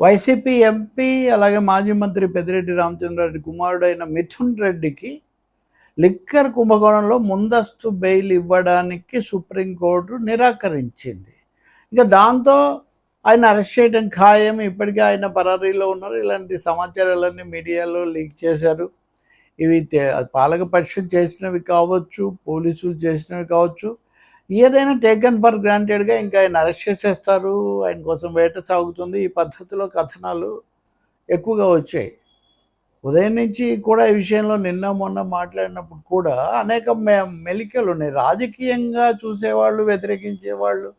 YCP MP అలాగే మాజీ మంత్రి పెద్దిరెడ్డి రామచంద్రారెడ్డి కుమారుడైన మిథున్ రెడ్డికి లిక్కర్ కుంభకోణంలో ముందస్తు బెయిల్ ఇవ్వడానికి సుప్రీంకోర్టు నిరాకరించింది. ఇంకా దాంతో ఆయన అరెస్ట్ చేయడం ఖాయం. ఇప్పటికే ఆయన పరారీలో ఉన్నారు. ఇలాంటి సమాచారాలన్నీ మీడియాలో లీక్ చేశారు. ఇవి పాలక పరిషత్ చేసినవి కావచ్చు పోలీసులు చేసినవి కావచ్చు ఏదైనా టేకన్ ఫర్ గ్రాంటెడ్గా ఇంకా ఆయన అరెస్ట్ చేసేస్తారు. ఆయన కోసం వేట సాగుతుంది. ఈ పద్ధతిలో కథనాలు ఎక్కువగా వచ్చాయి. ఉదయం నుంచి కూడా ఈ విషయంలో నిన్న మొన్న మాట్లాడినప్పుడు కూడా అనేక మె మెలికలు ఉన్నాయి. రాజకీయంగా చూసేవాళ్ళు వ్యతిరేకించేవాళ్ళు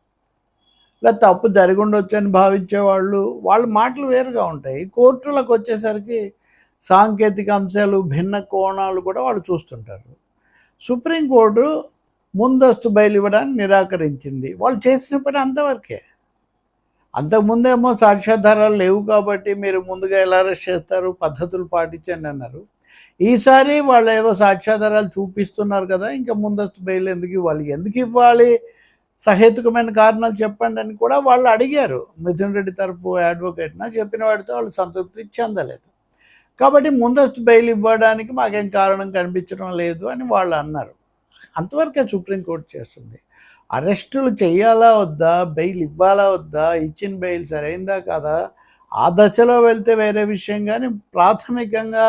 ఇలా తప్పు జరిగి భావించేవాళ్ళు వాళ్ళ మాటలు వేరుగా ఉంటాయి. కోర్టులకు వచ్చేసరికి సాంకేతిక అంశాలు భిన్న కోణాలు కూడా వాళ్ళు చూస్తుంటారు. సుప్రీంకోర్టు ముందస్తు బయలు ఇవ్వడానికి నిరాకరించింది. వాళ్ళు చేసిన పని అంతవరకే అంతకుముందేమో సాక్ష్యాధారాలు లేవు కాబట్టి మీరు ముందుగా ఎలా అరెస్ట్ చేస్తారు పద్ధతులు పాటించండి అన్నారు. ఈసారి వాళ్ళు ఏవో సాక్ష్యాధారాలు చూపిస్తున్నారు కదా ఇంకా ముందస్తు బెయిల్ ఎందుకు ఇవ్వాలి? ఎందుకు ఇవ్వాలి? సహేతుకమైన కారణాలు చెప్పండి అని కూడా వాళ్ళు అడిగారు. మిథున్ రెడ్డి తరపు అడ్వకేట్న? చెప్పిన వాడితో వాళ్ళు సంతృప్తి చెందలేదు. కాబట్టి ముందస్తు బెయిల్ ఇవ్వడానికి మాకేం కారణం కనిపించడం లేదు అని వాళ్ళు అన్నారు. అంతవరకే సుప్రీంకోర్టు చేస్తుంది. అరెస్టులు చేయాలా వద్దా? బెయిల్ ఇవ్వాలా వద్దా? ఇచ్చిన బెయిల్ సరైందా కాదా? ఆ దశలో వెళ్తే వేరే విషయం కానీ ప్రాథమికంగా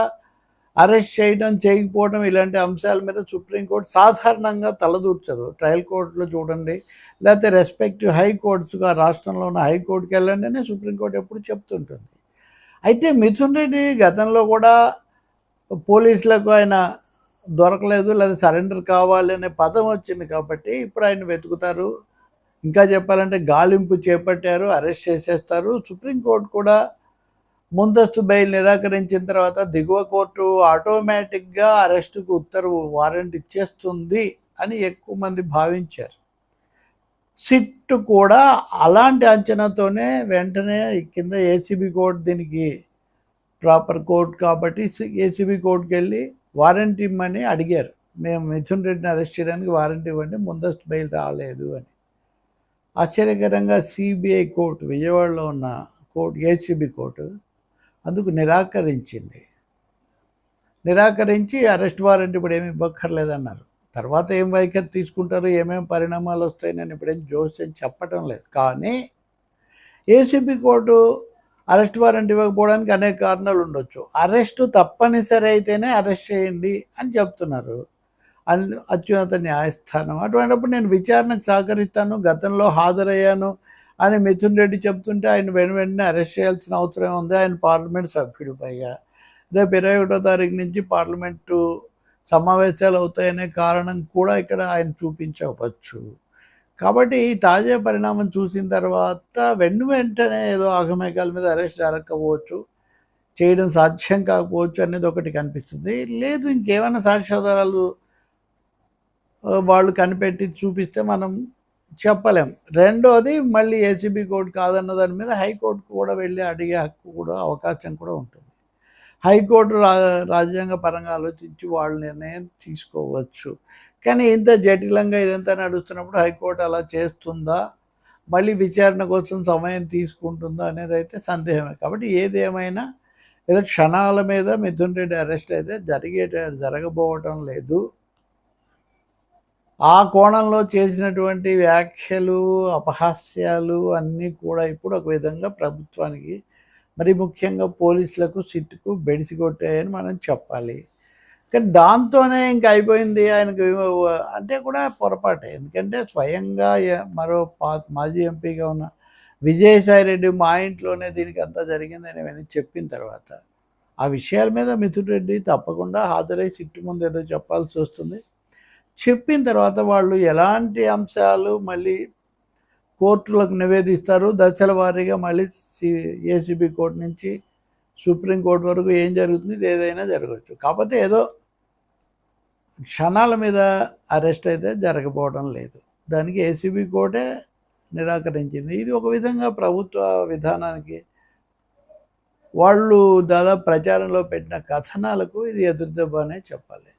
అరెస్ట్ చేయడం చేయకపోవడం ఇలాంటి అంశాల మీద సుప్రీంకోర్టు సాధారణంగా తలదూర్చదు. ట్రయల్ కోర్టులో చూడండి. లేకపోతే రెస్పెక్టివ్ హైకోర్ట్స్గా రాష్ట్రంలో ఉన్న హైకోర్టుకి వెళ్ళండి అని సుప్రీంకోర్టు ఎప్పుడు చెప్తుంటుంది. అయితే మిథున్ రెడ్డి గతంలో కూడా పోలీసులకు ఆయన దొరకలేదు లేదా సరెండర్ కావాలి అనే పదం వచ్చింది కాబట్టి ఇప్పుడు ఆయన వెతుకుతారు. ఇంకా చెప్పాలంటే గాలింపు చేపట్టారు అరెస్ట్ చేసేస్తారు. సుప్రీంకోర్టు కూడా ముందస్తు బెయిల్ నిరాకరించిన తర్వాత దిగువ కోర్టు ఆటోమేటిక్గా అరెస్టుకు ఉత్తర్వు వారెంట్ ఇచ్చేస్తుంది అని ఎక్కువ మంది భావించారు. సిట్ కూడా అలాంటి అంచనాతోనే వెంటనే కింద ఏసీబీ కోర్టు దీనికి ప్రాపర్ కోర్టు కాబట్టి ఏసీబీ కోర్టుకి వెళ్ళి వారంటీ ఇమ్మని అడిగారు. మేము మిథున్ రెడ్డిని అరెస్ట్ చేయడానికి వారంటీ ఇవ్వండి ముందస్తు బెయిల్ రాలేదు అని. ఆశ్చర్యకరంగా సిబిఐ కోర్టు విజయవాడలో ఉన్న కోర్టు ఏసీబీ కోర్టు అందుకు నిరాకరించింది. నిరాకరించి అరెస్ట్ వారెంట్ ఇప్పుడు ఏమి ఇవ్వక్కర్లేదన్నారు. తర్వాత ఏం వైఖరి తీసుకుంటారు ఏమేమి పరిణామాలు వస్తాయి నేను ఇప్పుడేం జోస్యం చెప్పటం లేదు. కానీ ఏసీబీ కోర్టు అరెస్ట్ వారెంట్ ఇవ్వకపోవడానికి అనేక కారణాలు ఉండొచ్చు. అరెస్టు తప్పనిసరి అయితేనే అరెస్ట్ చేయండి అని చెప్తున్నారు. అత్యున్నత న్యాయస్థానం. అటువంటిప్పుడు నేను విచారణకు సహకరిస్తాను గతంలో హాజరయ్యాను అని మిథున్ రెడ్డి చెప్తుంటే ఆయన వెను వెంటనే అరెస్ట్ చేయాల్సిన అవసరం ఉంది. ఆయన పార్లమెంట్ సభ్యుడు పైగా. రేపు ఇరవై ఒకటో తారీఖు నుంచి పార్లమెంటు సమావేశాలు అవుతాయనే కారణం కూడా ఇక్కడ ఆయన చూపించవచ్చు. కాబట్టి ఈ తాజా పరిణామం చూసిన తర్వాత వెన్ను వెంటనే ఏదో ఆగమేఘాల మీద అరెస్ట్ జరగకపోవచ్చు చేయడం సాధ్యం కాకపోవచ్చు అనేది ఒకటి కనిపిస్తుంది. లేదు ఇంకేమైనా సాక్ష్యాధారాలు వాళ్ళు కనిపెట్టి చూపిస్తే మనం చెప్పలేం. రెండోది మళ్ళీ ఏసీబీ కోర్టు కాదన్న దాని మీద హైకోర్టుకు కూడా వెళ్ళి అడిగే హక్కు కూడా అవకాశం కూడా ఉంటుంది. హైకోర్టు రా రాజ్యాంగ పరంగా ఆలోచించి వాళ్ళ నిర్ణయం తీసుకోవచ్చు. కానీ ఇంత జటిలంగా ఇదంతా నడుస్తున్నప్పుడు హైకోర్టు అలా చేస్తుందా? మళ్ళీ విచారణ కోసం సమయం తీసుకుంటుందా అనేది అయితే సందేహమే. కాబట్టి ఏది ఏమైనా ఏదో క్షణాల మీద మిథున్ రెడ్డి అరెస్ట్ అయితే జరిగే జరగబోవటం లేదు. ఆ కోణంలో చేసినటువంటి వ్యాఖ్యలు అపహాస్యాలు అన్నీ కూడా ఇప్పుడు ఒక విధంగా ప్రభుత్వానికి మరి ముఖ్యంగా పోలీసులకు సిట్టుకు బెడిసి కొట్టాయని మనం చెప్పాలి. కానీ దాంతోనే ఇంకా అయిపోయింది ఆయనకు అంటే కూడా పొరపాటే. ఎందుకంటే స్వయంగా మరో పా మాజీ ఎంపీగా ఉన్న విజయసాయి రెడ్డి మా ఇంట్లోనే దీనికి అంతా జరిగిందని ఇవన్నీ చెప్పిన తర్వాత ఆ విషయాల మీద మిథున్ రెడ్డి తప్పకుండా హాజరై చిట్టు ముందు ఏదో చెప్పాల్సి వస్తుంది. చెప్పిన తర్వాత వాళ్ళు ఎలాంటి అంశాలు మళ్ళీ కోర్టులకు నివేదిస్తారు? దశల వారీగా మళ్ళీ సి ఏసీబీ కోర్టు నుంచి సుప్రీంకోర్టు వరకు ఏం జరుగుతుంది? ఏదైనా జరగవచ్చు. కాకపోతే ఏదో క్షణాల మీద అరెస్ట్ అయితే జరగపోవడం లేదు. దానికి ఏసీబీ కోర్టే నిరాకరించింది. ఇది ఒక విధంగా ప్రభుత్వ విధానానికి వాళ్ళు దాదాపు ప్రచారంలో పెట్టిన కథనాలకు ఇది ఎదురుదెబ్బ అనే చెప్పాలి.